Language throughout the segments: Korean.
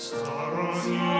Сторонись.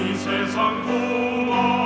이 세상 구원